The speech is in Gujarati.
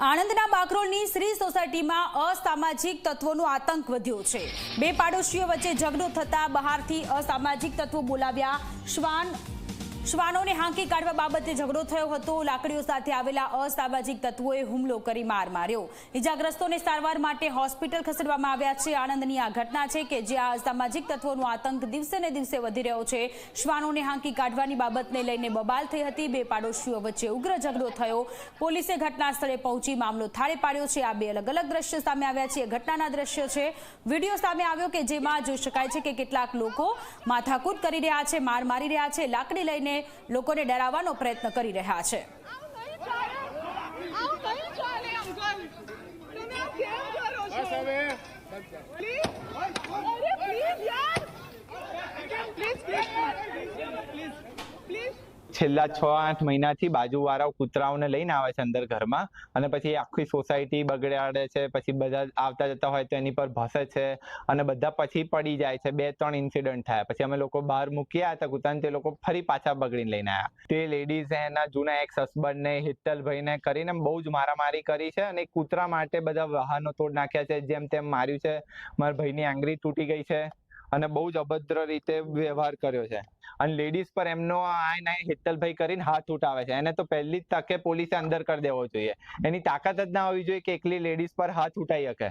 આણંદના બાકરોલની શ્રી સોસાયટીમાં અસામાજિક તત્વોનો આતંક વધ્યો છે. બે પાડોશીઓ વચ્ચે ઝઘડો થતા બહારથી અસામાજિક તત્વો બોલાવ્યા શ્વાન શ્વાનોને હાંકી કાઢવા બાબતે ઝઘડો થયો હતો. લાકડીઓ સાથે આવેલા અસામાજિક તત્વોએ હુમલો કરી માર માર્યો. ઇજાગ્રસ્તોને સારવાર માટે હોસ્પિટલ ખસેડવામાં આવ્યા છે. આણંદની આ ઘટના છે કે જ્યાં અસામાજિક તત્વોનો આતંક દિવસે ને દિવસે વધી રહ્યો છે. શ્વાનોને હાંકી કાઢવાની બાબતને લઈને બબાલ થઈ હતી. બે પાડોશીઓ વચ્ચે ઉગ્ર ઝઘડો થયો. પોલીસે ઘટના સ્થળે પહોંચી મામલો થાળે પાડ્યો છે. આ બે અલગ અલગ દ્રશ્યો સામે આવ્યા છે. એ ઘટનાના દ્રશ્યો છે. વીડિયો સામે આવ્યો કે જેમાં જોઈ શકાય છે કે કેટલાક લોકો માથાકૂટ કરી રહ્યા છે, માર મારી રહ્યા છે. લાકડી લઈને લોકોને ડરાવવાનો પ્રયત્ન કરી રહ્યા છે Please, please, please, અંકલ છેલ્લા છ, આઠ મહિનાથી બાજુવાળા કૂતરાઓને લઈને આવે છે અંદર ઘરમાં. અને પછી આખી સોસાયટી બગડાડે છે, પછી બધા આવતા જતા હોય તો એની પર ભસે છે અને બધા પછી પડી જાય છે. બે, ત્રણ ઇન્સિડન્ટ થયા. પછી અમે લોકો બહાર મૂક્યા હતા કૂતરાને, તે લોકો ફરી પાછા બગડીને લઈને આવ્યા. તે લેડીઝ એના જૂના એક્સ હસબન્ડને હિત્તલભાઈને કરીને બહુ જ મારામારી કરી છે અને કૂતરા માટે બધા વાહનો તોડ નાખ્યા છે. જેમ તેમ માર્યું છે. મારા ભાઈની આંગળી તૂટી ગઈ છે અને બહુ જ અભદ્ર રીતે વ્યવહાર કર્યો છે. અને લેડીઝ પર એમનો આય નાય હેતલભાઈ કરીને હાથ ઉઠાવે છે. એને તો પહેલી જ તકે પોલીસે અંદર કરી દેવો જોઈએ. એની તાકાત જ ના હોવી જોઈએ કે એકલી લેડીઝ પર હાથ ઉઠાઈ શકે.